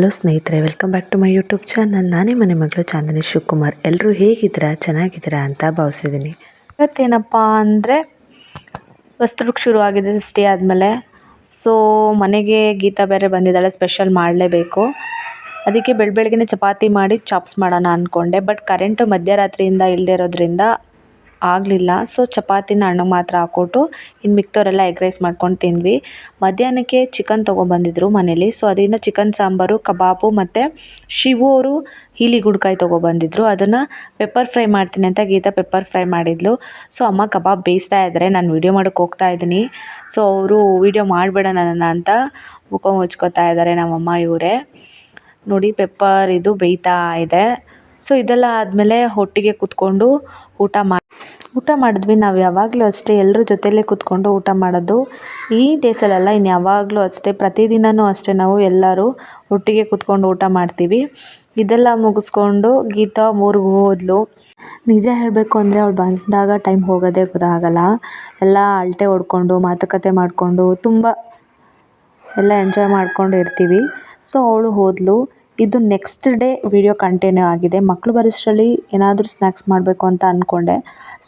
Hello ಸ್ನೇಹಿತರೆ welcome back to my YouTube channel ನಾನೇ ಮನೆ ಮಗಳು ಚಾಂದಿನಿ ಶಿವಕುಮಾರ್. ಎಲ್ಲರೂ ಹೇಗಿದ್ದೀರಾ? ಚೆನ್ನಾಗಿದ್ದೀರಾ ಅಂತ ಭಾವಿಸಿದ್ದೀನಿ. ಇವತ್ತೇನಪ್ಪ ಅಂದರೆ ವಸ್ತ್ರಕ್ಕೆ ಶುರು ಆಗಿದೆ ಸ್ಟೇ ಆದಮೇಲೆ. ಸೊ ಮನೆಗೆ ಗೀತಾ ಬೇರೆ ಬಂದಿದ್ದಾಳೆ ಸ್ಪೆಷಲ್ ಮಾಡಲೇಬೇಕು. ಅದಕ್ಕೆ ಬೆಳ ಬೆಳಗ್ಗೆನೇ ಚಪಾತಿ ಮಾಡಿ ಚಾಪ್ಸ್ ಮಾಡೋಣ ಅಂದ್ಕೊಂಡೆ ಬಟ್ ಕರೆಂಟು ಮಧ್ಯರಾತ್ರಿಯಿಂದ ಇಲ್ಲದೆ ಇರೋದ್ರಿಂದ ಆಗಲಿಲ್ಲ. ಸೊ ಚಪಾತಿನ ಅಣ್ಣಗೆ ಮಾತ್ರ ಹಾಕ್ಕೊಟ್ಟು ಇನ್ನು ಮಿಕ್ದವರೆಲ್ಲ ಎಗ್ ರೈಸ್ ಮಾಡ್ಕೊಂಡು ತಿಂದ್ವಿ. ಮಧ್ಯಾಹ್ನಕ್ಕೆ ಚಿಕನ್ ತೊಗೊಬಂದಿದ್ರು ಮನೇಲಿ. ಸೊ ಅದರಿಂದ ಚಿಕನ್ ಸಾಂಬಾರು, ಕಬಾಬು ಮತ್ತು ಶಿವು ಅವರು ಹೀಲಿ ಗುಡ್ಕಾಯಿ ತೊಗೊಬಂದಿದ್ರು. ಅದನ್ನು ಪೆಪ್ಪರ್ ಫ್ರೈ ಮಾಡ್ತೀನಿ ಅಂತ ಗೀತಾ ಪೆಪ್ಪರ್ ಫ್ರೈ ಮಾಡಿದ್ಲು. ಸೊ ಅಮ್ಮ ಕಬಾಬ್ ಬೇಯಿಸ್ತಾ ಇದ್ದಾರೆ ನಾನು ವೀಡಿಯೋ ಮಾಡೋಕ್ಕೆ ಹೋಗ್ತಾ ಇದ್ದೀನಿ. ಸೊ ಅವರು ವೀಡಿಯೋ ಮಾಡಬೇಡ ನನ್ನನ್ನು ಅಂತ ಮುಖ ಮುಚ್ಕೋತಾ ಇದ್ದಾರೆ ನಮ್ಮಮ್ಮ ಇವರೇ. ನೋಡಿ ಪೆಪ್ಪರ್ ಇದು ಬೇಯ್ತಾ ಇದೆ. ಸೊ ಇದೆಲ್ಲ ಆದಮೇಲೆ ಹೊಟ್ಟಿಗೆ ಕೂತ್ಕೊಂಡು ಊಟ ಮಾಡಿ ಊಟ ಮಾಡಿದ್ವಿ. ನಾವು ಯಾವಾಗಲೂ ಅಷ್ಟೇ ಎಲ್ಲರ ಜೊತೆಯಲ್ಲೇ ಕೂತ್ಕೊಂಡು ಊಟ ಮಾಡೋದು. ಈ ಡೇಸಲ್ಲೆಲ್ಲ ಇನ್ನು ಯಾವಾಗಲೂ ಅಷ್ಟೇ ಪ್ರತಿದಿನವೂ ಅಷ್ಟೇ ನಾವು ಎಲ್ಲರೂ ಒಟ್ಟಿಗೆ ಕೂತ್ಕೊಂಡು ಊಟ ಮಾಡ್ತೀವಿ. ಇದೆಲ್ಲ ಮುಗಿಸ್ಕೊಂಡು ಗೀತಾ ಊರಿಗೆ ಹೋದ್ಲು. ನಿಜ ಹೇಳಬೇಕು ಅಂದರೆ ಅವಳು ಬಂದಾಗ ಟೈಮ್ ಹೋಗೋದೇ ಗೊತ್ತಾಗಲ್ಲ. ಎಲ್ಲ ಅಳತೆ ಹೊಡ್ಕೊಂಡು, ಮಾತುಕತೆ ಮಾಡಿಕೊಂಡು, ತುಂಬ ಎಲ್ಲ ಎಂಜಾಯ್ ಮಾಡ್ಕೊಂಡು ಇರ್ತೀವಿ. ಸೊ, ಅವಳು ಹೋದ್ಲು. ಇದು ನೆಕ್ಸ್ಟ್ ಡೇ ವಿಡಿಯೋ ಕಂಟಿನ್ಯೂ ಆಗಿದೆ. ಮಕ್ಕಳು ಬರೋಷ್ಟರಲ್ಲಿ ಏನಾದರೂ ಸ್ನ್ಯಾಕ್ಸ್ ಮಾಡಬೇಕು ಅಂತ ಅಂದ್ಕೊಂಡೆ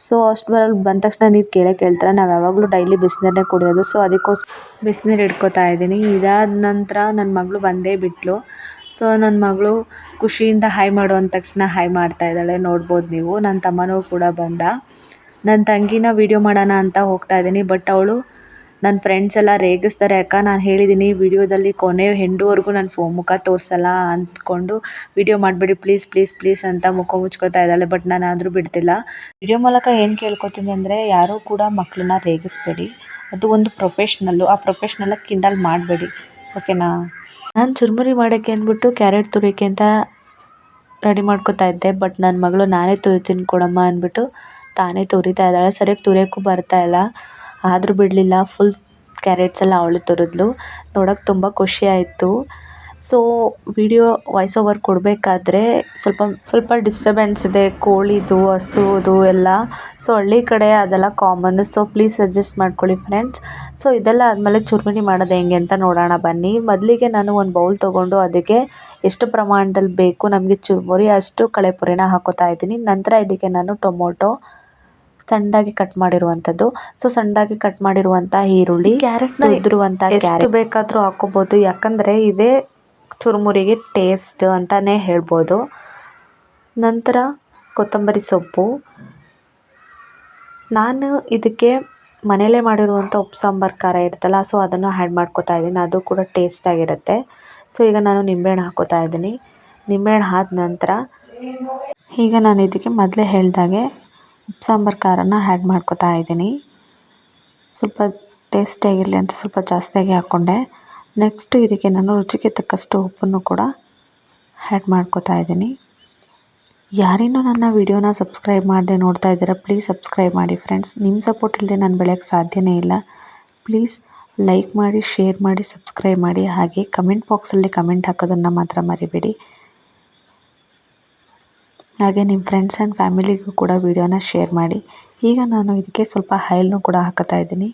ಸೊ ಅಷ್ಟು ಬರಲ್ಲಿ ಬಂದ ತಕ್ಷಣ ನೀರು ಕೇಳೇ ಕೇಳ್ತಾರೆ, ನಾವು ಯಾವಾಗಲೂ ಡೈಲಿ ಬಿಸಿನೀರನ್ನೇ ಕುಡಿಯೋದು. ಸೊ ಅದಕ್ಕೋಸ್ಕರ ಬಿಸಿನೀರು ಇಟ್ಕೋತಾ ಇದ್ದೀನಿ. ಇದಾದ ನಂತರ ನನ್ನ ಮಗಳು ಬಂದೇ ಬಿಟ್ಲು. ಸೊ ನನ್ನ ಮಗಳು ಖುಷಿಯಿಂದ ಹೈ ಮಾಡು ಅಂದ ತಕ್ಷಣ ಹೈ ಮಾಡ್ತಾ ಇದ್ದಾಳೆ. ನೋಡ್ಬೋದು ನೀವು. ನನ್ನ ತಮ್ಮನೂ ಕೂಡ ಬಂದ. ನನ್ನ ತಂಗಿನ ವೀಡಿಯೋ ಮಾಡೋಣ ಅಂತ ಹೋಗ್ತಾ ಇದ್ದೀನಿ ಬಟ್ ಅವಳು ನನ್ನ ಫ್ರೆಂಡ್ಸ್ ಎಲ್ಲ ರೇಗಿಸ್ತಾರೆ, ಅಕ್ಕ, ನಾನು ಹೇಳಿದ್ದೀನಿ ವಿಡಿಯೋದಲ್ಲಿ ಕೊನೆ ಹೆಂಡುವರೆಗೂ ನನ್ನ ಫೋ, ಮುಖ ತೋರಿಸಲ್ಲ ಅಂದ್ಕೊಂಡು ವಿಡಿಯೋ ಮಾಡಿಬಿಡಿ ಪ್ಲೀಸ್ ಪ್ಲೀಸ್ ಪ್ಲೀಸ್ ಅಂತ ಮುಖ ಮುಚ್ಕೋತಾ ಇದ್ದಾಳೆ ಬಟ್ ನಾನು ಆದರೂ ಬಿಡ್ತಿಲ್ಲ. ವಿಡಿಯೋ ಮೂಲಕ ಏನು ಕೇಳ್ಕೊತೀನಿ ಅಂದರೆ, ಯಾರೂ ಕೂಡ ಮಕ್ಕಳನ್ನ ರೇಗಿಸ್ಬೇಡಿ. ಅದು ಒಂದು ಪ್ರೊಫೆಷ್ನಲ್ಲು ಆ ಪ್ರೊಫೆಷ್ನಲ್ಲ ಕಿಂಡಲ್ ಮಾಡಬೇಡಿ ಓಕೆನಾ ನಾನು ಚುರುಮುರಿ ಮಾಡೋಕ್ಕೆ ಅಂದ್ಬಿಟ್ಟು ಕ್ಯಾರೆಟ್ ತುರಿಯೋಕ್ಕೆ ಅಂತ ರೆಡಿ ಮಾಡ್ಕೊತಾ ಇದ್ದೆ ಬಟ್ ನನ್ನ ಮಗಳು ನಾನೇ ತುರಿತೀನಿ ಕೊಡಮ್ಮ ಅಂದ್ಬಿಟ್ಟು ತಾನೇ ತುರಿತಾ ಇದ್ದಾಳೆ, ಸರಿಯಾಗಿ ತುರಿಯೋಕ್ಕೂ ಬರ್ತಾಯಿಲ್ಲ ಆದರೂ ಬಿಡಲಿಲ್ಲ ಫುಲ್ ಕ್ಯಾರೆಟ್ಸ್ ಎಲ್ಲ ಅವಳು ತುರಿದ್ಲು. ನೋಡೋಕೆ ತುಂಬ ಖುಷಿ ಆಯಿತು. ಸೊ ವಿಡಿಯೋ ವಾಯ್ಸ್ ಓವರ್ ಕೊಡಬೇಕಾದ್ರೆ ಸ್ವಲ್ಪ ಸ್ವಲ್ಪ ಡಿಸ್ಟರ್ಬೆನ್ಸ್ ಇದೆ ಕೋಳಿದು ಹಸುದು ಎಲ್ಲ. ಸೊ ಹಳ್ಳಿ ಕಡೆ ಅದೆಲ್ಲ ಕಾಮನ್ ಸೊ ಪ್ಲೀಸ್ ಅಡ್ಜಸ್ಟ್ ಮಾಡ್ಕೊಳ್ಳಿ ಫ್ರೆಂಡ್ಸ್ ಸೊ ಇದೆಲ್ಲ ಆದಮೇಲೆ ಚುರುಮುರಿ ಮಾಡೋದು ಹೆಂಗೆ ಅಂತ ನೋಡೋಣ ಬನ್ನಿ. ಮೊದಲಿಗೆ ನಾನು ಒಂದು ಬೌಲ್ ತೊಗೊಂಡು ಅದಕ್ಕೆ ಎಷ್ಟು ಪ್ರಮಾಣದಲ್ಲಿ ಬೇಕು, ನಮಗೆ ಚುರುಮುರಿ ಅಷ್ಟು ಕಳೆಪುರಿನ ಹಾಕೋತಾ ಇದ್ದೀನಿ. ನಂತರ ಇದಕ್ಕೆ ನಾನು ಟೊಮೊಟೊ ಸಣ್ಣದಾಗಿ ಕಟ್ ಮಾಡಿರುವಂತದ್ದು. ಸೊ ಸಣ್ಣದಾಗಿ ಕಟ್ ಮಾಡಿರುವಂಥ ಈರುಳ್ಳಿ ಕ್ಯಾರೆಟ್ನ ಇದ್ದಿರುವಂಥ ಎಷ್ಟು ಬೇಕಾದರೂ ಹಾಕೋಬಹುದು ಯಾಕಂದ್ರೆ ಇದೇ ಚುರುಮುರಿಗೆ ಟೇಸ್ಟ್ ಅಂತಾನೆ ಹೇಳ್ಬೋದು. ನಂತರ ಕೊತ್ತಂಬರಿ ಸೊಪ್ಪು. ನಾನು ಇದಕ್ಕೆ ಮನೆಯಲ್ಲೇ ಮಾಡಿರುವಂಥ ಉಪ್ಪು ಸಾಂಬಾರು ಖಾರ ಇರುತ್ತಲ್ಲ ಸೊ ಅದನ್ನು ಆ್ಯಡ್ ಮಾಡ್ಕೋತಾ ಇದ್ದೀನಿ. ಅದು ಕೂಡ ಟೇಸ್ಟಾಗಿರುತ್ತೆ ಸೊ ಈಗ ನಾನು ನಿಂಬೆಹಣ್ಣು ಹಾಕೋತಾ ಇದ್ದೀನಿ. ನಿಂಬೆಹಣ್ಣು ಆದ ನಂತರ ಈಗ ನಾನು ಇದಕ್ಕೆ ಮೊದಲೇ ಹೇಳಿದಾಗೆ ಸಾಂಬಾರು ಖಾರನ ಆ್ಯಡ್ ಮಾಡ್ಕೋತಾ ಇದ್ದೀನಿ. ಸ್ವಲ್ಪ ಟೇಸ್ಟಿಯಾಗಿರಲಿ ಅಂತ ಸ್ವಲ್ಪ ಜಾಸ್ತಿಯಾಗಿ ಹಾಕ್ಕೊಂಡೆ ನೆಕ್ಸ್ಟ್ ಇದಕ್ಕೆ ನಾನು ರುಚಿಗೆ ತಕ್ಕಷ್ಟು ಉಪ್ಪನ್ನು ಕೂಡ ಆ್ಯಡ್ ಮಾಡ್ಕೋತಾ ಇದ್ದೀನಿ. ಯಾರಿನ್ನೂ ನನ್ನ ವಿಡಿಯೋನ ಸಬ್ಸ್ಕ್ರೈಬ್ ಮಾಡದೆ ನೋಡ್ತಾ ಇದ್ದೀರಾ ಪ್ಲೀಸ್ ಸಬ್ಸ್ಕ್ರೈಬ್ ಮಾಡಿ ಫ್ರೆಂಡ್ಸ್ ನಿಮ್ಮ ಸಪೋರ್ಟ್ ಇಲ್ಲದೆ ನಾನು ಬೆಳೆಯೋಕ್ಕೆ ಸಾಧ್ಯವೇ ಇಲ್ಲ. ಪ್ಲೀಸ್ ಲೈಕ್ ಮಾಡಿ ಶೇರ್ ಮಾಡಿ ಸಬ್ಸ್ಕ್ರೈಬ್ ಮಾಡಿ. ಹಾಗೆ ಕಮೆಂಟ್ ಬಾಕ್ಸಲ್ಲಿ ಕಮೆಂಟ್ ಹಾಕೋದನ್ನು ಮಾತ್ರ ಮರಿಬೇಡಿ. ಹಾಗೆ ನಿಮ್ಮ ಫ್ರೆಂಡ್ಸ್ ಆ್ಯಂಡ್ ಫ್ಯಾಮಿಲಿಗೂ ಕೂಡ ವಿಡಿಯೋನ ಶೇರ್ ಮಾಡಿ. ಈಗ ನಾನು ಇದಕ್ಕೆ ಸ್ವಲ್ಪ ಹೈಲನ್ನು ಕೂಡ ಹಾಕುತ್ತಾ ಇದ್ದೀನಿ.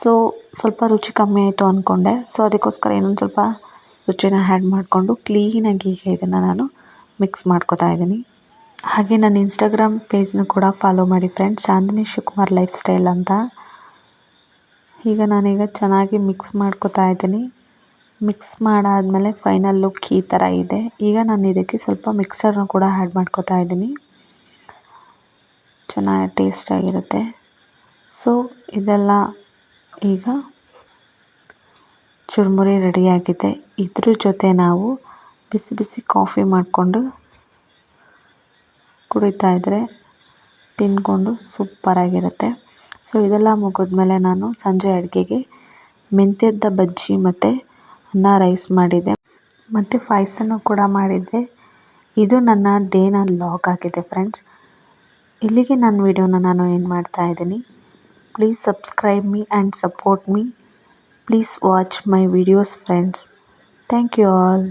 ಸೊ ಸ್ವಲ್ಪ ರುಚಿ ಕಮ್ಮಿ ಆಯಿತು ಅಂದ್ಕೊಂಡೆ ಸೊ ಅದಕ್ಕೋಸ್ಕರ ಇನ್ನೊಂದು ಸ್ವಲ್ಪ ರುಚಿನ ಆ್ಯಡ್ ಮಾಡಿಕೊಂಡು ಕ್ಲೀನಾಗಿ ಈಗ ಇದನ್ನು ನಾನು ಮಿಕ್ಸ್ ಮಾಡ್ಕೋತಾ ಇದ್ದೀನಿ. ಹಾಗೆ ನನ್ನ ಇನ್ಸ್ಟಾಗ್ರಾಮ್ ಪೇಜ್ನ ಕೂಡ ಫಾಲೋ ಮಾಡಿ friends Chandini Shivakumar lifestyle ಅಂತ. ಈಗ ನಾನೀಗ ಚೆನ್ನಾಗಿ ಮಿಕ್ಸ್ ಮಾಡ್ಕೋತಾ ಇದ್ದೀನಿ. ಮಿಕ್ಸ್ ಮಾಡಾದಮೇಲೆ ಫೈನಲ್ ಲುಕ್ ಈ ಥರ ಇದೆ. ಈಗ ನಾನು ಇದಕ್ಕೆ ಸ್ವಲ್ಪ ಮಿಕ್ಸರ್ನ ಕೂಡ ಆ್ಯಡ್ ಮಾಡ್ಕೋತಾ ಇದ್ದೀನಿ. ಚೆನ್ನಾಗಿ ಟೇಸ್ಟಾಗಿರುತ್ತೆ ಸೊ, ಇದೆಲ್ಲ ಈಗ ಚುರುಮುರಿ ರೆಡಿಯಾಗಿದೆ. ಇದ್ರ ಜೊತೆ ನಾವು ಬಿಸಿ ಬಿಸಿ ಕಾಫಿ ಮಾಡಿಕೊಂಡು ಕುಡಿತಾ ಇದ್ದರೆ ತಿಂದ್ಕೊಂಡು ಸೂಪರಾಗಿರುತ್ತೆ ಸೊ, ಇದೆಲ್ಲ ಮುಗಿದ್ಮೇಲೆ ನಾನು ಸಂಜೆ ಅಡುಗೆಗೆ ಮೆಂತ್ಯದ ಬಜ್ಜಿ ಮತ್ತು ಅನ್ನ ರೈಸ್ ಮಾಡಿದ್ದೆ. ಮತ್ತು ಪಾಯಸನೂ ಕೂಡ ಮಾಡಿದ್ದೆ. ಇದು ನನ್ನ ಡೇನ ಲಾಗ್ ಆಗಿದೆ ಫ್ರೆಂಡ್ಸ್ ಇಲ್ಲಿಗೆ ನನ್ನ ವಿಡಿಯೋನ ನಾನು ಏನು ಮಾಡ್ತಾ ಇದ್ದೀನಿ. Please subscribe me and support me please watch my videos friends thank you all